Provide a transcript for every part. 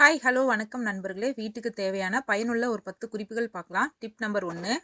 Hi hello வணக்கம் நண்பர்களே. வீட்டுக்கு தேவையான பயனுள்ள ஒரு பத்து குறிப்புகள் பார்க்கலாம். டிப் நம்பர் ஒன்று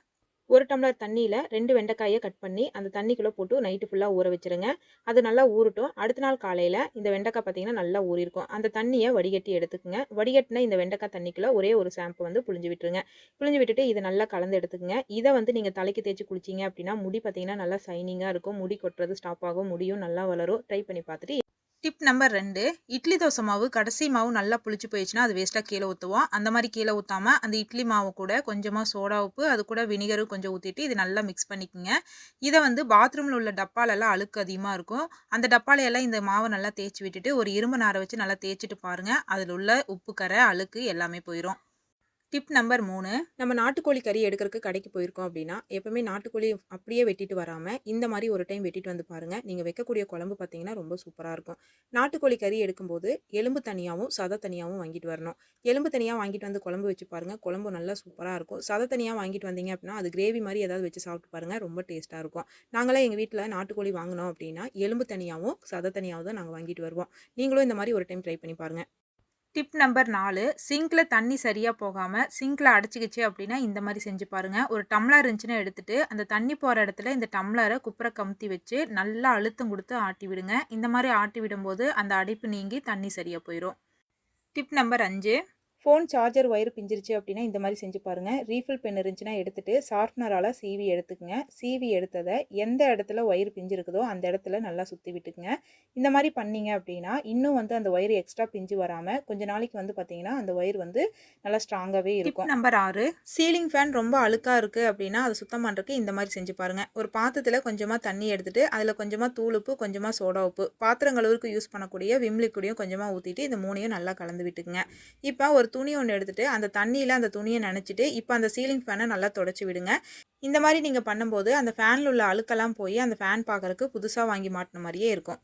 ஒரு டம்ளர் தண்ணியில் ரெண்டு வெண்டைக்காயை கட் பண்ணி அந்த தண்ணிக்குள்ளே போட்டு நைட்டு ஃபுல்லாக ஊற வச்சுருங்க. அது நல்லா ஊறட்டும். அடுத்த நாள் காலையில் இந்த வெண்டைக்காய் பார்த்தீங்கன்னா நல்லா ஊறிருக்கும் அந்த தண்ணியை வடிகட்டி எடுத்துக்கோங்க. வடிகட்டின இந்த வெண்டைக்காய் தண்ணிக்குள்ளே ஒரே ஒரு ஷாம்பு வந்து புழிஞ்சு விட்டுருங்க. புழிஞ்சு விட்டுட்டு இதை நல்லா கலந்து எடுத்துக்கோங்க. இதை வந்து நீங்கள் தலைக்கு தேய்ச்சி குளிச்சிங்க அப்படின்னா முடி பார்த்தீங்கன்னா நல்லா சைனிங்காக இருக்கும். முடி கொட்டுறது ஸ்டாப் ஆகும். முடியும் நல்லா வளரும். ட்ரை பண்ணி பார்த்துட்டு டிப் நம்பர் ரெண்டு இட்லி தோசை மாவு கடைசி மாவு நல்லா புளிச்சு போயிடுச்சுன்னா அது வேஸ்ட்டாக கீழே ஊற்றுவோம் அந்த மாதிரி கீழே ஊற்றாமல் அந்த இட்லி மாவு கூட கொஞ்சமாக சோடா உப்பு அது கூட வினிகரும் கொஞ்சம் ஊற்றிட்டு இது நல்லா மிக்ஸ் பண்ணிக்கோங்க. இதை வந்து பாத்ரூமில் உள்ள டப்பாலெல்லாம் அழுக்கு அதிகமாக இருக்கும். அந்த டப்பாலையெல்லாம் இந்த மாவை நல்லா தேய்ச்சி விட்டுட்டு ஒரு இரும்பு நாரை வச்சு நல்லா தேய்ச்சிட்டு பாருங்கள் அதில் உள்ள உப்பு கரை அழுக்கு எல்லாமே போயிடும் டிப் நம்பர் மூணு. நம்ம நாட்டுக்கோழி கறி எடுக்கிறதுக்கு கடைக்கு போயிருக்கோம் அப்படின்னா எப்பவுமே நாட்டுக்கோழி அப்படியே வெட்டிட்டு வராமல் இந்த மாதிரி ஒரு டைம் வெட்டிட்டு வந்து பாருங்கள் நீங்கள் வைக்கக்கூடிய குழம்பு பார்த்தீங்கன்னா ரொம்ப சூப்பராக இருக்கும். நாட்டுக்கோழி கறி எடுக்கும்போது எலும்பு தனியாகவும் சதை தனியாகவும் வாங்கிட்டு வரணும். எலும்பு தனியாக வாங்கிட்டு வந்து குழம்பு வச்சு பாருங்கள் குழம்பு நல்லா சூப்பராக இருக்கும். சதை தனியாக வாங்கிட்டு வந்தீங்க அப்படின்னா அது கிரேவி மாதிரி ஏதாவது வச்சு சாப்பிட்டு பாருங்கள் ரொம்ப டேஸ்ட்டாக இருக்கும். நாங்களாம் எங்கள் வீட்டில் நாட்டுக்கோழி வாங்கினோம் அப்படின்னா எலும்பு தனியாகவும் சதை தனியாகவும் தான் நாங்கள் வாங்கிட்டு வருவோம். நீங்களும் இந்த மாதிரி ஒரு டைம் ட்ரை பண்ணி பாருங்கள் டிப் நம்பர் நாலு சிங்கில் தண்ணி சரியாக போகாமல் சிங்கில் அடைச்சிக்கிச்சு அப்படின்னா இந்த மாதிரி செஞ்சு பாருங்கள் ஒரு டம்ளர் இருந்துச்சுன்னா எடுத்துகிட்டு அந்த தண்ணி போகிற இடத்துல இந்த டம்ளரை குப்புற கமுத்தி வச்சு நல்லா அழுத்தம் கொடுத்து ஆட்டி விடுங்க. இந்த மாதிரி ஆட்டி விடும்போது அந்த அடைப்பு நீங்கி தண்ணி சரியாக போயிடும் டிப் நம்பர் அஞ்சு ஃபோன் சார்ஜர் ஒயர் பிஞ்சிருச்சு அப்படின்னா இந்த மாதிரி செஞ்சு பாருங்கள் ரீஃபில் பென் இருந்துச்சுன்னா எடுத்துகிட்டு ஷார்ப்னரால் சீவி எடுத்துக்கங்க. சீவி எடுத்ததை எந்த இடத்துல ஒயர் பிஞ்சிருக்குதோ அந்த இடத்துல நல்லா சுற்றி விட்டுக்குங்க. இந்த மாதிரி பண்ணீங்க அப்படின்னா இன்னும் வந்து அந்த ஒயர் எக்ஸ்ட்ரா பிஞ்சு வராமல் கொஞ்ச நாளைக்கு வந்து பார்த்தீங்கன்னா அந்த ஒயர் வந்து நல்லா ஸ்ட்ராங்காகவே இருக்கும். நம்பர் ஆறு சீலிங் ஃபேன் ரொம்ப அழுக்காக இருக்குது அப்படின்னா அதை சுத்தம் பண்ணுறதுக்கு இந்த மாதிரி செஞ்சு பாருங்கள் ஒரு பாத்திரத்தில் கொஞ்சமாக தண்ணி எடுத்துட்டு அதில் கொஞ்சமாக தூள் உப்பு கொஞ்சமாக சோடா உப்பு பாத்திரம் கழுவுக்கு யூஸ் பண்ணக்கூடிய விம் லிக்விடையும் கொஞ்சமாக ஊற்றிட்டு இந்த மூணையும் நல்லா கலந்து விட்டுக்குங்க. இப்போ ஒரு துணி ஒன்று எடுத்துகிட்டு அந்த தண்ணியில் அந்த துணியை நினச்சிட்டு இப்போ அந்த சீலிங் ஃபேனை நல்லா தொடச்சி விடுங்க. இந்த மாதிரி நீங்கள் பண்ணும்போது அந்த ஃபேனில் உள்ள அழுக்கெல்லாம் போய் அந்த ஃபேன் பார்க்குறக்கு புதுசாக வாங்கி மாட்டின மாதிரியே இருக்கும்.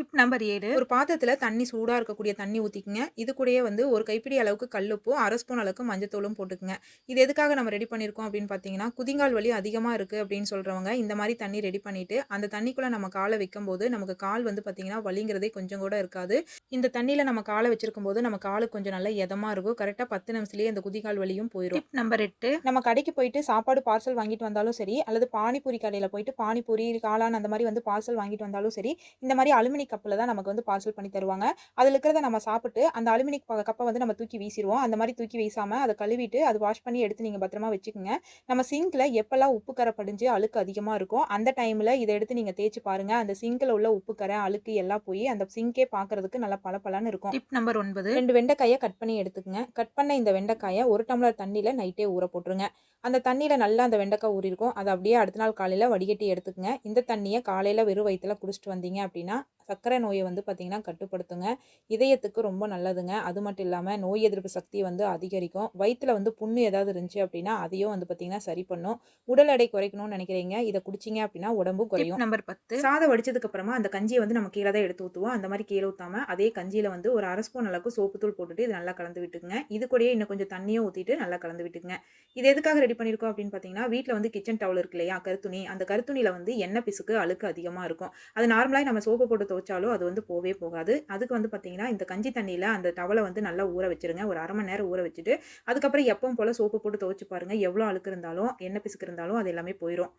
டிப் நம்பர் ஏழு. ஒரு பாத்திரத்தில் தண்ணி சூடாக இருக்கக்கூடிய தண்ணி ஊற்றிக்குங்க இது கூடயே வந்து ஒரு கைப்பிடி அளவுக்கு கல்லுப்பும் அரை ஸ்பூன் அளவுக்கு மஞ்சத்தூளும் போட்டுக்குங்க. இது எதுக்காக நம்ம ரெடி பண்ணியிருக்கோம் அப்படின்னு பார்த்தீங்கன்னா குதிங்கால் வலி அதிகமாக இருக்குது அப்படின்னு சொல்கிறவங்க இந்த மாதிரி தண்ணி ரெடி பண்ணிவிட்டு அந்த தண்ணிக்குள்ளே நம்ம காலை வைக்கும்போது நமக்கு கால் வந்து பார்த்திங்கன்னா வலிங்கிறதே கொஞ்சம் கூட இருக்காது. இந்த தண்ணியில் நம்ம காலை வச்சிருக்கும் போது நம்ம காலு கொஞ்சம் நல்லா இதமாக இருக்கும் கரெக்டாக பத்து நிமிஷத்துலேயே அந்த குதிகால் வலியும் போயிடும் டிப் நம்பர் எட்டு. நம்ம கடைக்கு போயிட்டு சாப்பாடு பார்சல் வாங்கிட்டு வந்தாலும் சரி அல்லது பானிபூரி கடையில் போயிட்டு பானிபூரி காளான் அந்த மாதிரி வந்து பார்சல் வாங்கிட்டு வந்தாலும் சரி இந்த மாதிரி அலுமினி கப்பில் தான் நமக்கு வந்து பார்சல் பண்ணி தருவாங்க. அதில் இருக்கிறத நம்ம சாப்பிட்டு அந்த அலுமினி கப்பை வந்து நம்ம தூக்கி வீசிடுவோம் அந்த மாதிரி தூக்கி வீசாமல் அதை கழுவிட்டு அது வாஷ் பண்ணி எடுத்து நீங்கள் பத்திரமா வச்சுக்கோங்க. நம்ம சிங்கில் எப்போல்லாம் உப்பு கரை படிஞ்சு அழுக்கு அதிகமாக இருக்கும் அந்த டைமில் இதை எடுத்து நீங்கள் தேய்ச்சி பாருங்கள் அந்த சிங்கில் உள்ள உப்பு கரை அழுக்கு எல்லாம் போய் அந்த சிங்கே பார்க்கறதுக்கு நல்லா பளபளன்னு இருக்கும். டிப் நம்பர் ஒன்பது. ரெண்டு வெண்டைக்காயை கட் பண்ணி எடுத்துக்கங்க. கட் பண்ண இந்த வெண்டைக்காயை ஒரு டம்ளர் தண்ணியில் நைட்டே ஊற போட்டுருங்க. அந்த தண்ணியில் நல்லா அந்த வெண்டைக்காய் ஊறிருக்கும். அதை அப்படியே அடுத்த நாள் காலையில் வடிகட்டி எடுத்துக்கங்க. இந்த தண்ணியை காலையில் வெறும் வயிற்றுல குடிச்சிட்டு வந்தீங்க அப்படின்னா சர்க்கரை நோயை வந்து பார்த்திங்கன்னா கட்டுப்படுத்துங்க. இதயத்துக்கு ரொம்ப நல்லதுங்க. அது மட்டும் இல்லாமல் நோய் எதிர்ப்பு சக்தி வந்து அதிகரிக்கும். வயிற்றில் வந்து புண்ணு ஏதாவது இருந்துச்சு அப்படின்னா அதையும் வந்து பார்த்திங்கன்னா சரி பண்ணும். உடல் எடை குறைக்கணும்னு நினைக்கிறீங்க. இதை குடிச்சிங்க அப்படின்னா உடம்பு குறையும். நம்பர் பத்து. சாதம் வடிச்சதுக்கு அப்புறமா அந்த கஞ்சியை வந்து நம்ம கீழே தான் எடுத்து ஊற்றுவோம் அந்த மாதிரி கீழே ஊற்றாம அதே கஞ்சியில் வந்து ஒரு அரை ஸ்பூன் அளவுக்கு சோப்பு தூள் போட்டுட்டு இது நல்லா கலந்து விட்டுக்குங்க. இது கூடயே இன்னும் கொஞ்சம் தண்ணியும் ஊற்றிட்டு நல்லா கலந்து விட்டுக்குங்க. இது எதுக்காக ரெடி பண்ணியிருக்கோம் அப்படின்னு பார்த்தீங்கன்னா வீட்டில் வந்து கிச்சன் டவல் இருக்கு இல்லையா கருத்துணி. அந்த கருத்துணியில் வந்து எண்ணெய் பிசுக்கு அழுக்கு அதிகமாக இருக்கும். அது நார்மலாக நம்ம சோப்பு போட்டு துவைச்சாலும் அது வந்து போவே போகாது. அதுக்கு வந்து பார்த்தீங்கன்னா இந்த கஞ்சி தண்ணியில் அந்த டவலை வந்து நல்லா ஊற வச்சுருங்க. ஒரு அரை மணி நேரம் ஊற வச்சுட்டு அதுக்கப்புறம் எப்பவும் போல் சோப்பு போட்டு துவைச்சி பாருங்கள் எவ்வளோ அழுக்கு இருந்தாலும் எண்ணெய் பிசுக்கு இருந்தாலும் அது எல்லாமே போயிடும்